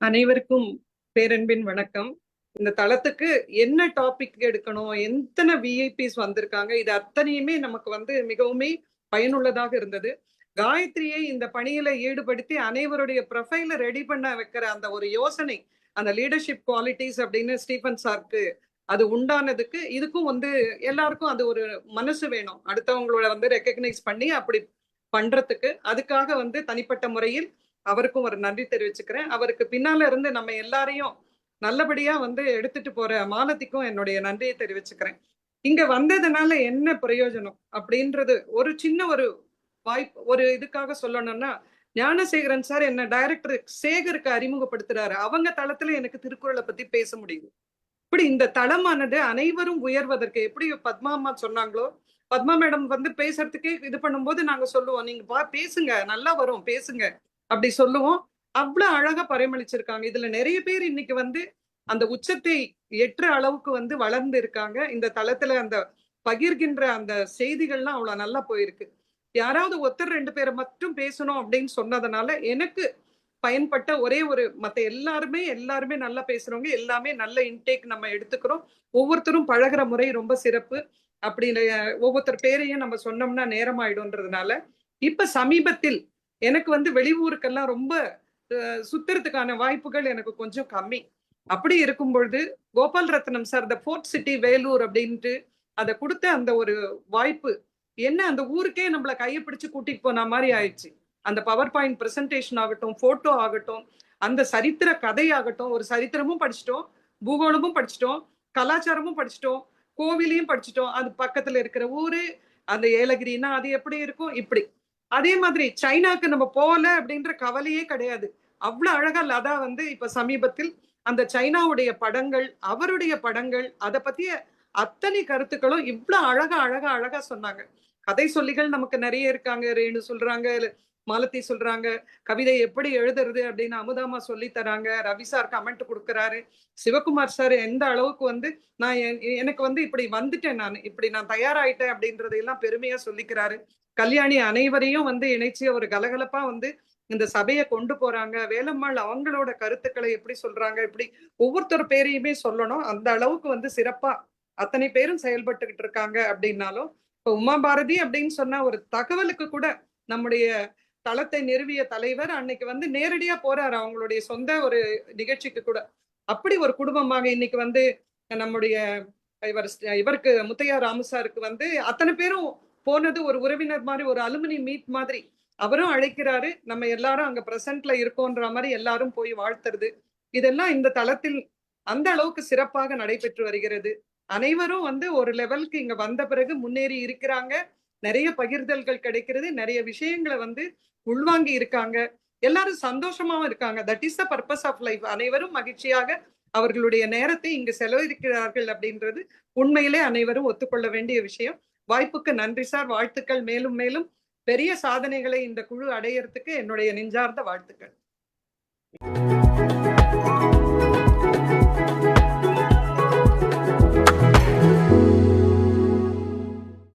அனைவருக்கும் பேரன்பின் வணக்கம். இந்த தளத்துக்கு என்ன டாபிக் எடுக்கணும் எத்தனை விஐபிஸ் வந்திருக்காங்க இது அத்தனையுமே நமக்கு வந்து மிகவுமே பயனுள்ளதாக இருந்தது. காயத்ரியை இந்த பணியில ஈடுபடுத்தி அனைவருடைய ப்ரொஃபைல ரெடி பண்ண வைக்கிற அந்த ஒரு யோசனை அந்த லீடர்ஷிப் குவாலிட்டிஸ் அப்படின்னு ஸ்டீஃபன் சார்க்கு அது உண்டானதுக்கு இதுக்கும் வந்து எல்லாருக்கும் அது ஒரு மனசு வேணும். அடுத்தவங்களோட வந்து ரெக்கக்னைஸ் பண்ணி அப்படி பண்றதுக்கு அதுக்காக வந்து தனிப்பட்ட முறையில் அவருக்கும் ஒரு நன்றி தெரிவிச்சுக்கிறேன். அவருக்கு பின்னால இருந்து நம்ம எல்லாரையும் நல்லபடியா வந்து எடுத்துட்டு போற மாலதிக்கும் என்னுடைய நன்றியை தெரிவிச்சுக்கிறேன். இங்க வந்ததுனால என்ன பிரயோஜனம் அப்படின்றது ஒரு சின்ன ஒரு வாய்ப்பு ஒரு இதுக்காக சொல்லணும்னா ஞானசேகரன் சார் என்ன டைரக்டர் சேகருக்கு அறிமுகப்படுத்துறாரு. அவங்க தளத்துல எனக்கு திருக்குறளை பத்தி பேச முடியுது. இப்படி இந்த தளமானது அனைவரும் உயர்வதற்கு எப்படி பத்மா அம்மா சொன்னாங்களோ பத்மா மேடம் வந்து பேசுறதுக்கே இது பண்ணும்போது நாங்க சொல்லுவோம் நீங்க பா பேசுங்க நல்லா வரும் பேசுங்க. அப்படி சொல்லுவோம். அவ்வளவு அழகா பரிமளிச்சிருக்காங்க. இதுல நிறைய பேர் இன்னைக்கு வந்து அந்த உச்சத்தை எட்டுற அளவுக்கு வந்து வளர்ந்து இருக்காங்க. இந்த தளத்துல அந்த பகிர்கின்ற அந்த செய்திகள்லாம் அவ்வளவு நல்லா போயிருக்கு. யாராவது ஒருத்தர் ரெண்டு பேரை மட்டும் பேசணும் அப்படின்னு சொன்னதுனால எனக்கு பயன்பட்ட ஒரே ஒரு மத்த எல்லாருமே எல்லாருமே நல்லா பேசுறவங்க எல்லாமே நல்ல இன்டேக் நம்ம எடுத்துக்கிறோம். ஒவ்வொருத்தரும் பழகுற முறை ரொம்ப சிறப்பு. அப்படின்னு ஒவ்வொருத்தர் பேரையும் நம்ம சொன்னோம்னா நேரம் ஆயிடும்ன்றதுனால இப்ப சமீபத்தில் எனக்கு வந்து வெளியூருக்கெல்லாம் ரொம்ப சுத்துறதுக்கான வாய்ப்புகள் எனக்கு கொஞ்சம் கம்மி. அப்படி இருக்கும் பொழுது Gopal Ratnam sir the fort city Vellore அப்படின்ட்டு அதை கொடுத்த அந்த ஒரு வாய்ப்பு என்ன அந்த ஊருக்கே நம்மளை கையை பிடிச்சு கூட்டிட்டு போன மாதிரி ஆயிடுச்சு. அந்த பவர் பாயிண்ட் ப்ரெசன்டேஷன் ஆகட்டும் போட்டோ ஆகட்டும் அந்த சரித்திர கதையாகட்டும் ஒரு சரித்திரமும் படிச்சிட்டோம் பூகோளமும் படிச்சிட்டோம் கலாச்சாரமும் படிச்சிட்டோம் கோவிலையும் படிச்சிட்டோம் அது பக்கத்துல இருக்கிற ஊரு அந்த ஏலகிரின்னா அது எப்படி இருக்கும்? இப்படி. அதே மாதிரி சைனாக்கு நம்ம போகல அப்படின்ற கவலையே கிடையாது. அவ்வளவு அழகா லதா வந்து இப்ப சமீபத்தில் அந்த சைனாவுடைய படங்கள் அவருடைய படங்கள் அதை பத்திய அத்தனை கருத்துக்களும் இவ்வளவு அழகா அழகா அழகா சொன்னாங்க. கதை சொல்லிகள் நமக்கு நிறைய இருக்காங்க ரேணு சொல்றாங்க மாலத்தி சொல்றாங்க கவிதை எப்படி எழுதுறது அப்படின்னு அமுதாமா சொல்லி தராங்க ரவி சார் கமெண்ட் கொடுக்குறாரு. சிவகுமார் சார் எந்த அளவுக்கு வந்து நான் எனக்கு வந்து இப்படி வந்துட்டேன் நான் இப்படி நான் தயாராயிட்டேன் அப்படின்றதையெல்லாம் பெருமையா சொல்லிக்கிறாரு. கல்யாணி அனைவரையும் வந்து இணைச்சி ஒரு கலகலப்பா வந்து இந்த சபையை கொண்டு போறாங்க. வேலம்மாள் அவங்களோட கருத்துக்களை எப்படி சொல்றாங்க இப்படி ஒவ்வொருத்தர் பேரையுமே சொல்லணும். அந்த அளவுக்கு வந்து சிறப்பா அத்தனை பேரும் செயல்பட்டுக்கிட்டு இருக்காங்க அப்படின்னாலும் இப்ப உமா பாரதி அப்படின்னு சொன்னா ஒரு தகவலுக்கு கூட நம்முடைய தளத்தை நிறுவிய தலைவர் அன்னைக்கு வந்து நேரடியா போறாரு அவங்களுடைய சொந்த ஒரு நிகழ்ச்சிக்கு கூட. அப்படி ஒரு குடும்பமாக இன்னைக்கு வந்து நம்முடைய இவர் இவருக்கு முத்தையா ராமசாருக்கு வந்து அத்தனை பேரும் போனது ஒரு உறவினர் மாதிரி ஒரு அலுமினி மீட் மாதிரி. அவரும் அழைக்கிறாரு நம்ம எல்லாரும் அங்க பிரசன்ட்ல இருக்கோன்ற மாதிரி எல்லாரும் போய் வாழ்த்துறது. இதெல்லாம் இந்த தளத்தில் அந்த அளவுக்கு சிறப்பாக நடைபெற்று வருகிறது. அனைவரும் வந்து ஒரு லெவலுக்கு இங்க வந்த பிறகு முன்னேறி இருக்கிறாங்க. நிறைய பகிர்தல்கள் கிடைக்கிறது நிறைய விஷயங்களை வந்து உள்வாங்கி இருக்காங்க. எல்லாரும் சந்தோஷமாவும் இருக்காங்க. That is the purpose of life அனைவரும் மகிழ்ச்சியாக அவர்களுடைய நேரத்தை இங்கு செலவழிக்கிறார்கள் அப்படின்றது உண்மையிலே அனைவரும் ஒத்துக்கொள்ள வேண்டிய விஷயம். வாய்ப்புக்கு நன்றி சார். வாழ்த்துக்கள். மேலும் மேலும் பெரிய சாதனைகளை இந்த குழு அடையறதுக்கு என்னுடைய நெஞ்சார்ந்த வாழ்த்துக்கள்.